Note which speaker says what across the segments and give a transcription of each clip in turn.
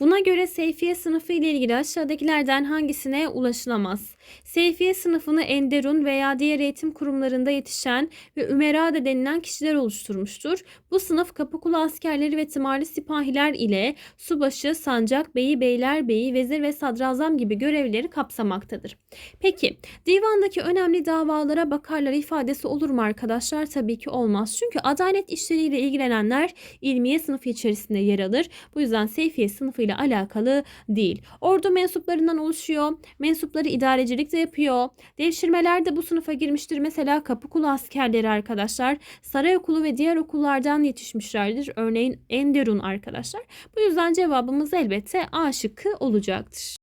Speaker 1: Buna göre Seyfiye sınıfı ile ilgili aşağıdakilerden hangisine ulaşılamaz? Seyfiye sınıfını Enderun veya diğer eğitim kurumlarında yetişen ve Ümerade denilen kişiler oluşturmuştur. Bu sınıf Kapıkulu askerleri ve tımarlı sipahiler ile subaşı, sancak beyi, beylerbeyi, vezir ve sadrazam gibi görevleri kapsamaktadır. Peki divandaki önemli davalara bakarlar ifadesi olur mu arkadaşlar? Tabii ki olmaz. Çünkü adalet işleriyle ilgilenenler ilmiye sınıfı içerisinde yer alır. Bu yüzden Seyfiye sınıfı ile alakalı değil. Ordu mensuplarından oluşuyor. Mensupları idarecilik de yapıyor. Devşirmeler de bu sınıfa girmiştir. Mesela Kapıkulu askerleri arkadaşlar. Saray okulu ve diğer okullardan yetişmişlerdir. Örneğin Enderun arkadaşlar. Bu yüzden cevabımız elbette A şıkkı olacaktır.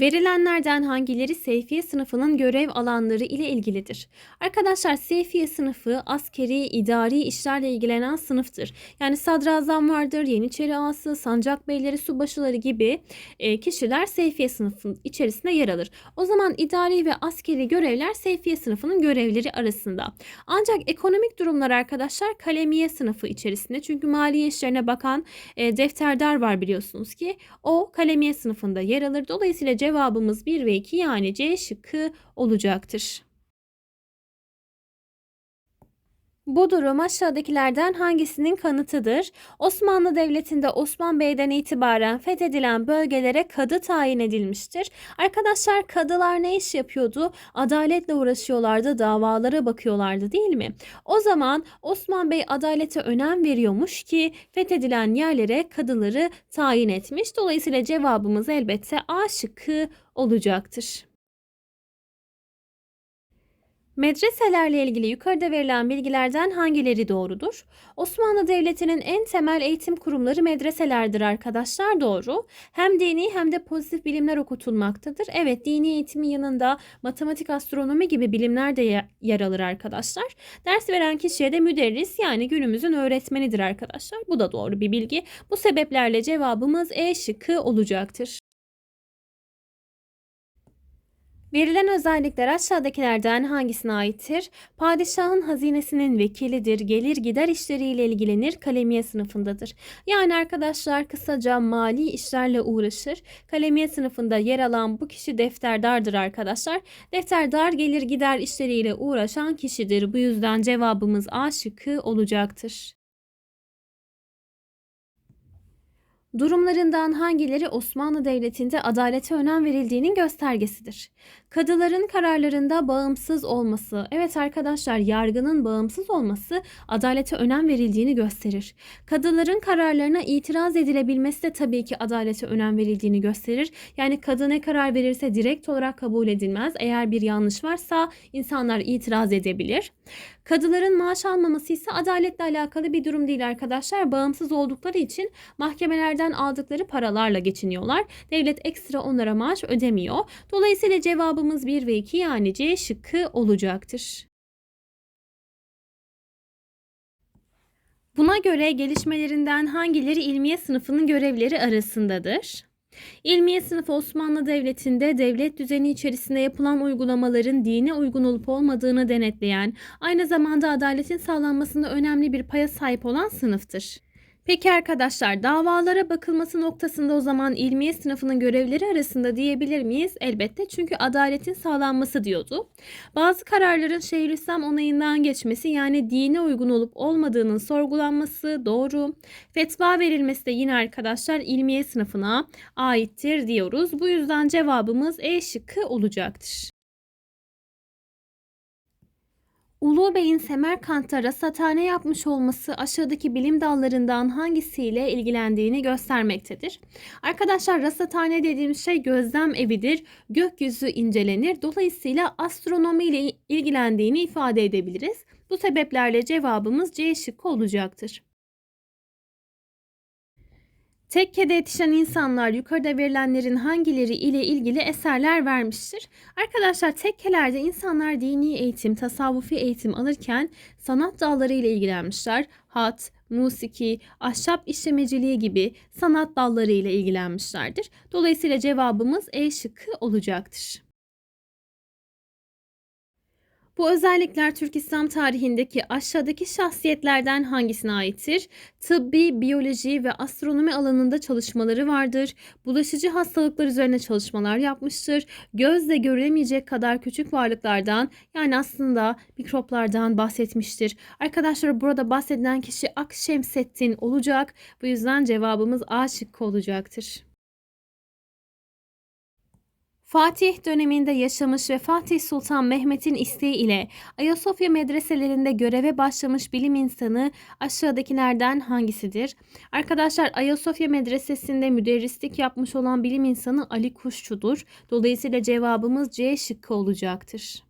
Speaker 1: Verilenlerden hangileri Seyfiye sınıfının görev alanları ile ilgilidir? Arkadaşlar Seyfiye sınıfı askeri, idari işlerle ilgilenen sınıftır. Yani sadrazam vardır, yeniçeri ağası, sancak beyleri, subaşıları gibi e, kişiler Seyfiye sınıfının içerisinde yer alır. O zaman idari ve askeri görevler Seyfiye sınıfının görevleri arasında. Ancak ekonomik durumlar arkadaşlar kalemiye sınıfı içerisinde. Çünkü maliye işlerine bakan e, defterdar var biliyorsunuz ki o kalemiye sınıfında yer alır. Dolayısıyla cevabımız 1 ve 2 yani C şıkkı olacaktır. Bu durum aşağıdakilerden hangisinin kanıtıdır? Osmanlı Devleti'nde Osman Bey'den itibaren fethedilen bölgelere kadı tayin edilmiştir. Arkadaşlar kadılar ne iş yapıyordu? Adaletle uğraşıyorlardı, davalara bakıyorlardı değil mi? O zaman Osman Bey adalete önem veriyormuş ki fethedilen yerlere kadıları tayin etmiş. Dolayısıyla cevabımız elbette A şıkkı olacaktır. Medreselerle ilgili yukarıda verilen bilgilerden hangileri doğrudur? Osmanlı Devleti'nin en temel eğitim kurumları medreselerdir arkadaşlar doğru. Hem dini hem de pozitif bilimler okutulmaktadır. Evet dini eğitimin yanında matematik, astronomi gibi bilimler de yer alır arkadaşlar. Ders veren kişiye de müderris yani günümüzün öğretmenidir arkadaşlar. Bu da doğru bir bilgi. Bu sebeplerle cevabımız E şıkkı olacaktır. Verilen özellikler aşağıdakilerden hangisine aittir? Padişahın hazinesinin vekilidir, gelir gider işleriyle ilgilenir, kalemiye sınıfındadır. Yani arkadaşlar kısaca mali işlerle uğraşır. Kalemiye sınıfında yer alan bu kişi defterdardır arkadaşlar. Defterdar gelir gider işleriyle uğraşan kişidir. Bu yüzden cevabımız A şıkkı olacaktır. Durumlarından hangileri Osmanlı Devleti'nde adalete önem verildiğinin göstergesidir? Kadıların kararlarında bağımsız olması. Evet arkadaşlar yargının bağımsız olması adalete önem verildiğini gösterir. Kadıların kararlarına itiraz edilebilmesi de tabii ki adalete önem verildiğini gösterir. Yani kadı ne karar verirse direkt olarak kabul edilmez. Eğer bir yanlış varsa insanlar itiraz edebilir. Kadıların maaş almaması ise adaletle alakalı bir durum değil arkadaşlar. Bağımsız oldukları için mahkemelerden aldıkları paralarla geçiniyorlar. Devlet ekstra onlara maaş ödemiyor. Dolayısıyla cevabımız 1 ve 2 yani C şıkkı olacaktır. Buna göre gelişmelerinden hangileri ilmiye sınıfının görevleri arasındadır? İlmiye sınıfı Osmanlı Devleti'nde devlet düzeni içerisinde yapılan uygulamaların dine uygun olup olmadığını denetleyen, aynı zamanda adaletin sağlanmasında önemli bir paya sahip olan sınıftır. Peki arkadaşlar davalara bakılması noktasında o zaman ilmiye sınıfının görevleri arasında diyebilir miyiz? Elbette çünkü adaletin sağlanması diyordu. Bazı kararların Şeyhülislam onayından geçmesi yani dine uygun olup olmadığının sorgulanması doğru. Fetva verilmesi de yine arkadaşlar ilmiye sınıfına aittir diyoruz. Bu yüzden cevabımız E şıkkı olacaktır. Ulu Bey'in Semerkant'ta rasathane yapmış olması aşağıdaki bilim dallarından hangisiyle ilgilendiğini göstermektedir. Arkadaşlar rasathane dediğimiz şey gözlem evidir. Gökyüzü incelenir. Dolayısıyla astronomi ile ilgilendiğini ifade edebiliriz. Bu sebeplerle cevabımız C şıkkı olacaktır. Tekkede yetişen insanlar yukarıda verilenlerin hangileri ile ilgili eserler vermiştir? Arkadaşlar tekkelerde insanlar dini eğitim, tasavvufi eğitim alırken sanat dalları ile ilgilenmişler. Hat, musiki, ahşap işlemeciliği gibi sanat dalları ile ilgilenmişlerdir. Dolayısıyla cevabımız E şıkkı olacaktır. Bu özellikler Türk İslam tarihindeki aşağıdaki şahsiyetlerden hangisine aittir? Tıbbi, biyoloji ve astronomi alanında çalışmaları vardır. Bulaşıcı hastalıklar üzerine çalışmalar yapmıştır. Gözle görülemeyecek kadar küçük varlıklardan yani aslında mikroplardan bahsetmiştir. Arkadaşlar burada bahsedilen kişi Akşemseddin olacak. Bu yüzden cevabımız A şıkkı olacaktır. Fatih döneminde yaşamış ve Fatih Sultan Mehmet'in isteği ile Ayasofya medreselerinde göreve başlamış bilim insanı aşağıdakilerden hangisidir? Arkadaşlar Ayasofya medresesinde müderrislik yapmış olan bilim insanı Ali Kuşçu'dur. Dolayısıyla cevabımız C şıkkı olacaktır.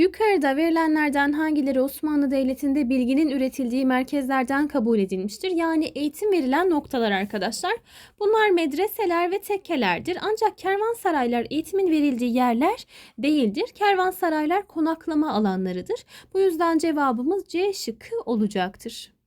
Speaker 1: Yukarıda verilenlerden hangileri Osmanlı Devleti'nde bilginin üretildiği merkezlerden kabul edilmiştir? Yani eğitim verilen noktalar arkadaşlar. Bunlar medreseler ve tekkelerdir. Ancak kervansaraylar eğitimin verildiği yerler değildir. Kervansaraylar konaklama alanlarıdır. Bu yüzden cevabımız C şıkkı olacaktır.